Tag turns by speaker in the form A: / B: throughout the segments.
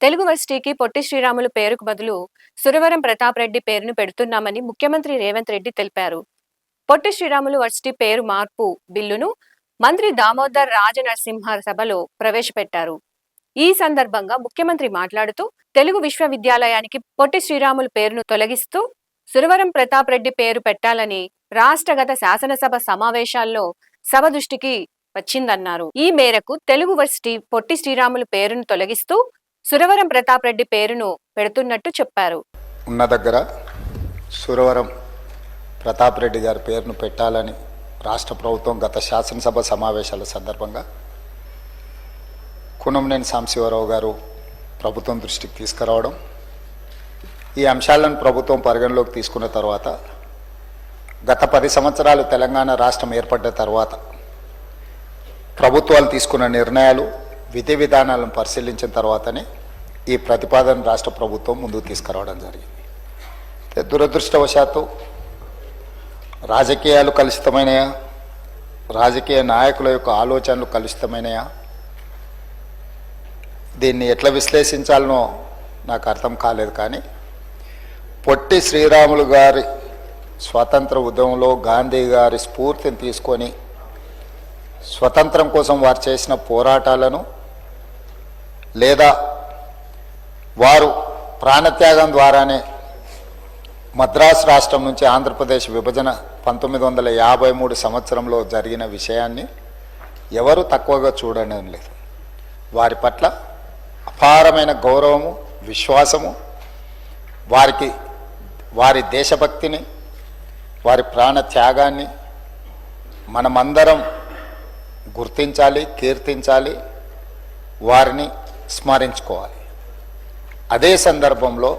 A: తెలుగు వర్సిటీకి పొట్టి శ్రీరాములు పేరుకు బదులు సురవరం ప్రతాప్ రెడ్డి పేరును పెడుతున్నామని ముఖ్యమంత్రి రేవంత్ రెడ్డి తెలిపారు. పొట్టి శ్రీరాములు వర్సిటీ పేరు మార్పు బిల్లును మంత్రి దామోదర్ రాజనరసింహ సభలో ప్రవేశపెట్టారు. ఈ సందర్భంగా ముఖ్యమంత్రి మాట్లాడుతూ తెలుగు విశ్వవిద్యాలయానికి పొట్టి శ్రీరాములు పేరును తొలగిస్తూ సురవరం ప్రతాప్ రెడ్డి పేరు పెట్టాలని రాష్ట్రగత శాసనసభ సమావేశాల్లో సభ దృష్టికి వచ్చిందన్నారు. ఈ మేరకు తెలుగు వర్సిటీ పొట్టి శ్రీరాములు పేరును తొలగిస్తూ సురవరం ప్రతాప్ రెడ్డి పేరును పెడుతున్నట్టు చెప్పారు.
B: ఉన్న దగ్గర సురవరం ప్రతాప్ రెడ్డి గారి పేరును పెట్టాలని రాష్ట్ర ప్రభుత్వం గత శాసనసభ సమావేశాల సందర్భంగా కునంనేని సాంశివరావు గారు ప్రభుత్వం దృష్టికి తీసుకురావడం ఈ అంశాలను ప్రభుత్వం పరిగణలోకి తీసుకున్న తర్వాత గత పది సంవత్సరాలు తెలంగాణ రాష్ట్రం ఏర్పడ్డ తర్వాత ప్రభుత్వాలు తీసుకున్న నిర్ణయాలు విధి విధానాలను పరిశీలించిన తర్వాతనే ఈ ప్రతిపాదన రాష్ట్ర ప్రభుత్వం ముందుకు తీసుకురావడం జరిగింది. దురదృష్టవశాత్తు రాజకీయాలు కలుషితమైనయా? రాజకీయ నాయకుల యొక్క ఆలోచనలు కలుషితమైనయా? దీన్ని ఎట్లా విశ్లేషించాలనో నాకు అర్థం కాలేదు కానీ పొట్టి శ్రీరాములు గారి స్వాతంత్ర ఉద్యమంలో గాంధీ గారి స్ఫూర్తిని తీసుకొని స్వతంత్రం కోసం వారు చేసిన పోరాటాలను లేదా వారు ప్రాణత్యాగం ద్వారానే మద్రాసు రాష్ట్రం నుంచి ఆంధ్రప్రదేశ్ విభజన పంతొమ్మిది వందల యాభై మూడు సంవత్సరంలో జరిగిన విషయాన్ని ఎవరు తక్కువగా చూడడం లేదు. వారి పట్ల అపారమైన గౌరవము విశ్వాసము వారికి వారి దేశభక్తిని వారి ప్రాణ త్యాగాన్ని మనమందరం గుర్తించాలి కీర్తించాలి వారిని స్మరించుకోవాలి. అదే సందర్భంలో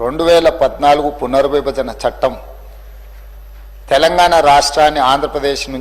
B: రెండు వేల పద్నాలుగు పునర్విభజన చట్టం తెలంగాణ రాష్ట్రాన్ని ఆంధ్రప్రదేశ్ నుంచి